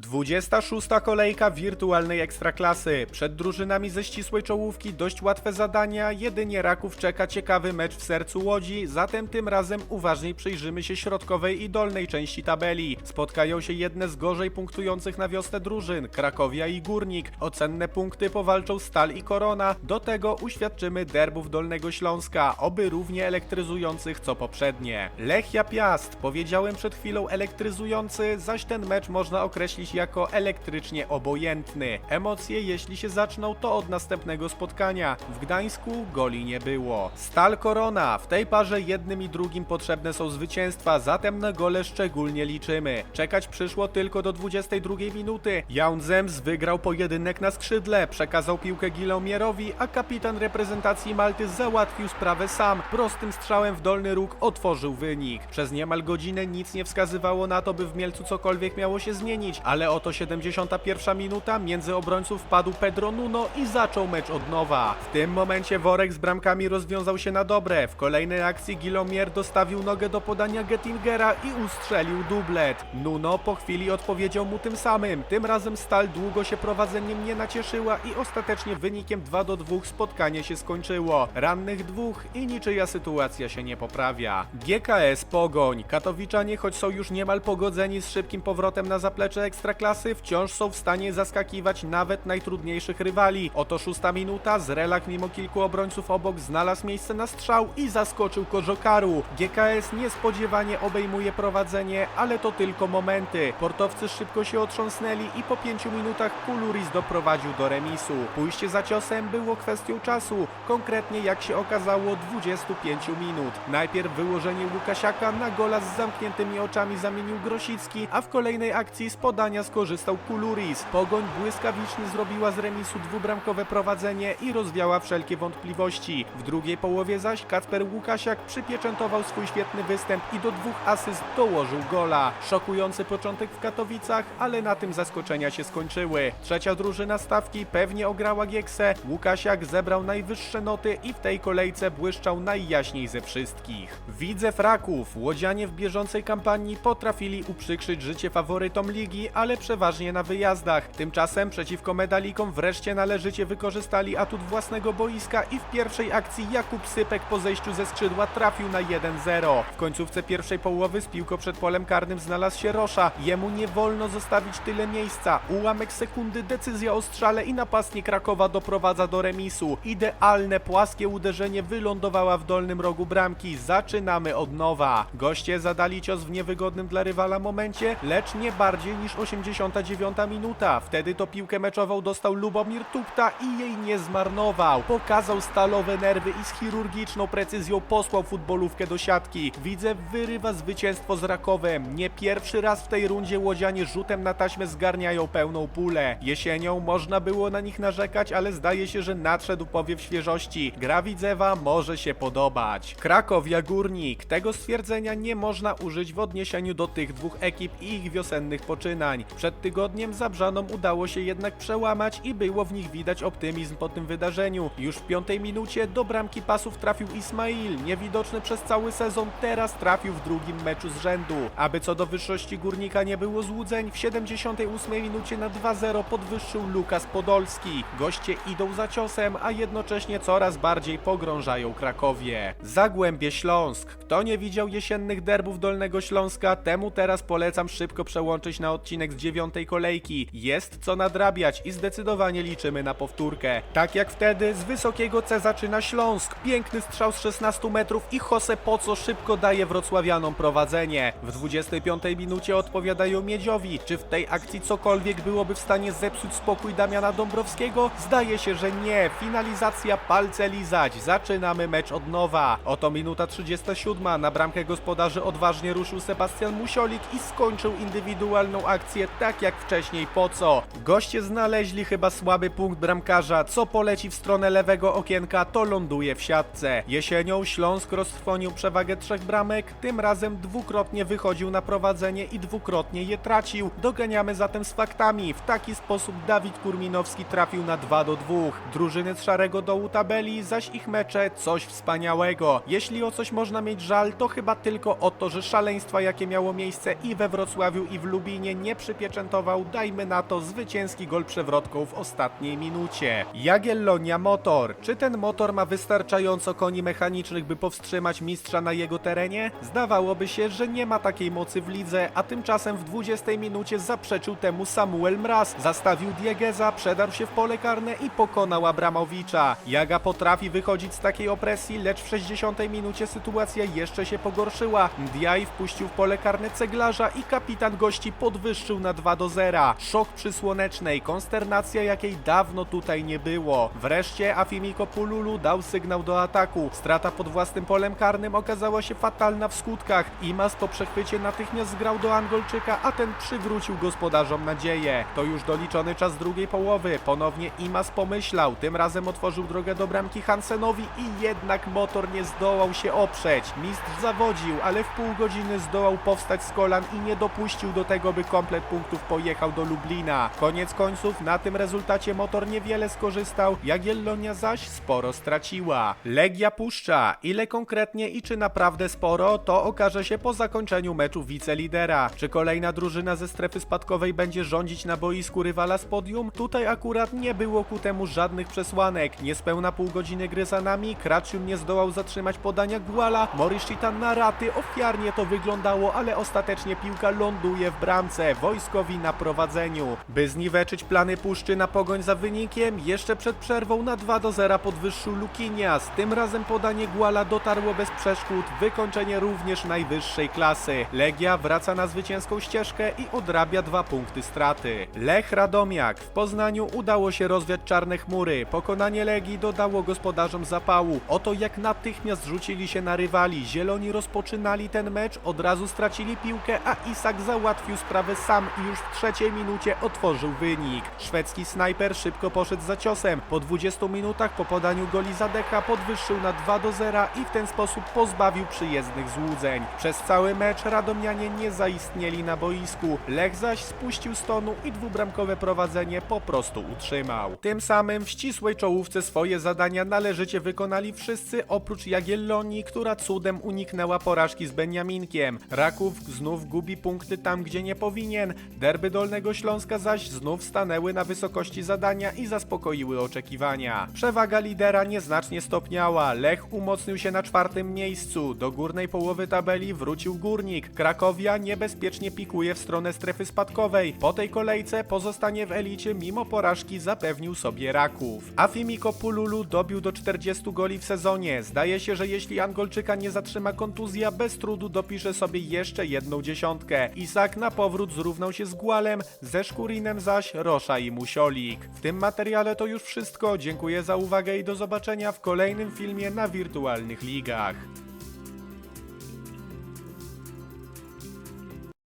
26. kolejka wirtualnej ekstraklasy. Przed drużynami ze ścisłej czołówki dość łatwe zadania, jedynie Raków czeka ciekawy mecz w sercu Łodzi, zatem tym razem uważniej przyjrzymy się środkowej i dolnej części tabeli. Spotkają się jedne z gorzej punktujących na wiosnę drużyn, Krakowia i Górnik. O cenne punkty powalczą Stal i Korona, do tego uświadczymy derbów Dolnego Śląska, oby równie elektryzujących co poprzednie. Lechia Piast, powiedziałem przed chwilą elektryzujący, zaś ten mecz można określić jako elektrycznie obojętny. Emocje, jeśli się zaczną, to od następnego spotkania. W Gdańsku goli nie było. Stal Korona. W tej parze jednym i drugim potrzebne są zwycięstwa, zatem na gole szczególnie liczymy. Czekać przyszło tylko do 22 minuty. Jaun Zems wygrał pojedynek na skrzydle, przekazał piłkę Gilomierowi, a kapitan reprezentacji Malty załatwił sprawę sam. Prostym strzałem w dolny róg otworzył wynik. Przez niemal godzinę nic nie wskazywało na to, by w Mielcu cokolwiek miało się zmienić, ale oto 71 minuta, między obrońców wpadł Pedro Nuno i zaczął mecz od nowa. W tym momencie worek z bramkami rozwiązał się na dobre. W kolejnej akcji Gilomier dostawił nogę do podania Gettingera i ustrzelił dublet. Nuno po chwili odpowiedział mu tym samym. Tym razem Stal długo się prowadzeniem nie nacieszyła i ostatecznie wynikiem 2 do 2 spotkanie się skończyło. Rannych dwóch i niczyja sytuacja się nie poprawia. GKS Pogoń. Katowiczanie, choć są już niemal pogodzeni z szybkim powrotem na zaplecze ekstraklasy, wciąż są w stanie zaskakiwać nawet najtrudniejszych rywali. Oto szósta minuta, Zrelak mimo kilku obrońców obok znalazł miejsce na strzał i zaskoczył Kożokaru. GKS niespodziewanie obejmuje prowadzenie, ale to tylko momenty. Portowcy szybko się otrząsnęli i po pięciu minutach Kuluris doprowadził do remisu. Pójście za ciosem było kwestią czasu, konkretnie jak się okazało 25 minut. Najpierw wyłożenie Łukasiaka na gola z zamkniętymi oczami zamienił Grosicki, a w kolejnej akcji z podania skorzystał Kuluris. Pogoń błyskawicznie zrobiła z remisu dwubramkowe prowadzenie i rozwiała wszelkie wątpliwości. W drugiej połowie zaś Kacper Łukasiak przypieczętował swój świetny występ i do dwóch asyst dołożył gola. Szokujący początek w Katowicach, ale na tym zaskoczenia się skończyły. Trzecia drużyna stawki pewnie ograła Gieksę. Łukasiak zebrał najwyższe noty i w tej kolejce błyszczał najjaśniej ze wszystkich. Widzę fraków. Łodzianie w bieżącej kampanii potrafili uprzykrzyć życie faworytom ligi, ale przeważnie na wyjazdach. Tymczasem przeciwko medalikom wreszcie należycie wykorzystali atut własnego boiska i w pierwszej akcji Jakub Sypek po zejściu ze skrzydła trafił na 1-0. W końcówce pierwszej połowy z piłką przed polem karnym znalazł się Rosza. Jemu nie wolno zostawić tyle miejsca. Ułamek sekundy, decyzja o strzale i napastnik Krakowa doprowadza do remisu. Idealne, płaskie uderzenie wylądowała w dolnym rogu bramki. Zaczynamy od nowa. Goście zadali cios w niewygodnym dla rywala momencie, lecz nie bardziej niż 89 minuta. Wtedy to piłkę meczową dostał Lubomir Tupta i jej nie zmarnował. Pokazał stalowe nerwy i z chirurgiczną precyzją posłał futbolówkę do siatki. Widzę wyrywa zwycięstwo z Rakowem. Nie pierwszy raz w tej rundzie łodzianie rzutem na taśmę zgarniają pełną pulę. Jesienią można było na nich narzekać, ale zdaje się, że nadszedł powiew świeżości. Gra Widzewa może się podobać. Krakowia Górnik. Tego stwierdzenia nie można użyć w odniesieniu do tych dwóch ekip i ich wiosennych poczynań. Przed tygodniem Zabrzanom udało się jednak przełamać i było w nich widać optymizm po tym wydarzeniu. Już w piątej minucie do bramki pasów trafił Ismail, niewidoczny przez cały sezon, teraz trafił w drugim meczu z rzędu. Aby co do wyższości Górnika nie było złudzeń, w 78 minucie na 2-0 podwyższył Lukas Podolski. Goście idą za ciosem, a jednocześnie coraz bardziej pogrążają Krakowie. Zagłębie Śląsk. Kto nie widział jesiennych derbów Dolnego Śląska, temu teraz polecam szybko przełączyć na odcinek z dziewiątej kolejki. Jest co nadrabiać i zdecydowanie liczymy na powtórkę. Tak jak wtedy, z wysokiego C zaczyna Śląsk. Piękny strzał z 16 metrów i Jose Poco szybko daje wrocławianom prowadzenie. W 25 minucie odpowiadają Miedziowi. Czy w tej akcji cokolwiek byłoby w stanie zepsuć spokój Damiana Dąbrowskiego? Zdaje się, że nie. Finalizacja palce lizać. Zaczynamy mecz od nowa. Oto minuta 37. Na bramkę gospodarzy odważnie ruszył Sebastian Musiolik i skończył indywidualną akcję tak jak wcześniej Poco. Goście znaleźli chyba słaby punkt bramkarza. Co poleci w stronę lewego okienka, to ląduje w siatce. Jesienią Śląsk roztrwonił przewagę trzech bramek. Tym razem dwukrotnie wychodził na prowadzenie i dwukrotnie je tracił. Doganiamy zatem z faktami. W taki sposób Dawid Kurminowski trafił na 2 do 2. Drużyny z szarego dołu tabeli, zaś ich mecze coś wspaniałego. Jeśli o coś można mieć żal, to chyba tylko o to, że szaleństwa jakie miało miejsce i we Wrocławiu i w Lubinie nie przypieczętował, dajmy na to, zwycięski gol przewrotką w ostatniej minucie. Jagiellonia Motor. Czy ten motor ma wystarczająco koni mechanicznych, by powstrzymać mistrza na jego terenie? Zdawałoby się, że nie ma takiej mocy w lidze, a tymczasem w 20 minucie zaprzeczył temu Samuel Mraz. Zastawił Diegeza, przedarł się w pole karne i pokonał Abramowicza. Jaga potrafi wychodzić z takiej opresji, lecz w 60 minucie sytuacja jeszcze się pogorszyła. Ndiaye wpuścił w pole karne ceglarza i kapitan gości podwyższył na 2 do 0. Szok przy Słonecznej, konsternacja jakiej dawno tutaj nie było. Wreszcie Afimiko Pululu dał sygnał do ataku. Strata pod własnym polem karnym okazała się fatalna w skutkach. Imas po przechwycie natychmiast zgrał do Angolczyka, a ten przywrócił gospodarzom nadzieję. To już doliczony czas drugiej połowy. Ponownie Imas pomyślał, tym razem otworzył drogę do bramki Hansenowi i jednak motor nie zdołał się oprzeć. Mistrz zawodził, ale w pół godziny zdołał powstać z kolan i nie dopuścił do tego, by komplet punktów pojechał do Lublina. Koniec końców na tym rezultacie motor niewiele skorzystał, Jagiellonia zaś sporo straciła. Legia puszcza. Ile konkretnie i czy naprawdę sporo, to okaże się po zakończeniu meczu wicelidera. Czy kolejna drużyna ze strefy spadkowej będzie rządzić na boisku rywala z podium? Tutaj akurat nie było ku temu żadnych przesłanek. Niespełna pół godziny gry za nami, Kraciun nie zdołał zatrzymać podania Guala, Morishita na raty, ofiarnie to wyglądało, ale ostatecznie piłka ląduje w bramce, wojskowi na prowadzeniu. By zniweczyć plany puszczy na pogoń za wynikiem, jeszcze przed przerwą na 2 do 0 podwyższył Lukinias. Tym razem podanie Guala dotarło bez przeszkód, wykończenie również najwyższej klasy. Legia wraca na zwycięską ścieżkę i odrabia dwa punkty straty. Lech Radomiak. W Poznaniu udało się rozwiać czarne chmury. Pokonanie Legii dodało gospodarzom zapału. Oto jak natychmiast rzucili się na rywali. Zieloni rozpoczynali ten mecz, od razu stracili piłkę, a Isak załatwił sprawę sam i już w trzeciej minucie otworzył wynik. Szwedzki snajper szybko poszedł za ciosem. Po 20 minutach po podaniu goli Zadeka podwyższył na 2 do 0 i w ten sposób pozbawił przyjezdnych złudzeń. Przez cały mecz Radomianie nie zaistnieli na boisku. Lech zaś spuścił stonu i dwubramkowe prowadzenie po prostu utrzymał. Tym samym w ścisłej czołówce swoje zadania należycie wykonali wszyscy oprócz Jagiellonii, która cudem uniknęła porażki z Beniaminkiem. Raków znów gubi punkty tam, gdzie nie powinien. Derby Dolnego Śląska zaś znów stanęły na wysokości zadania i zaspokoiły oczekiwania. Przewaga lidera nieznacznie stopniała. Lech umocnił się na czwartym miejscu. Do górnej połowy tabeli wrócił Górnik. Krakowia niebezpiecznie pikuje w stronę strefy spadkowej. Po tej kolejce pozostanie w elicie mimo porażki zapewnił sobie Raków. Afimiko Pululu dobił do 40 goli w sezonie. Zdaje się, że jeśli Angolczyka nie zatrzyma kontuzja, bez trudu dopisze sobie jeszcze jedną dziesiątkę. Isak na powrót zrównał się z Gualem, ze Szkurinem zaś Rosza i Musiolik. W tym materiale to już wszystko. Dziękuję za uwagę i do zobaczenia w kolejnym filmie na wirtualnych ligach.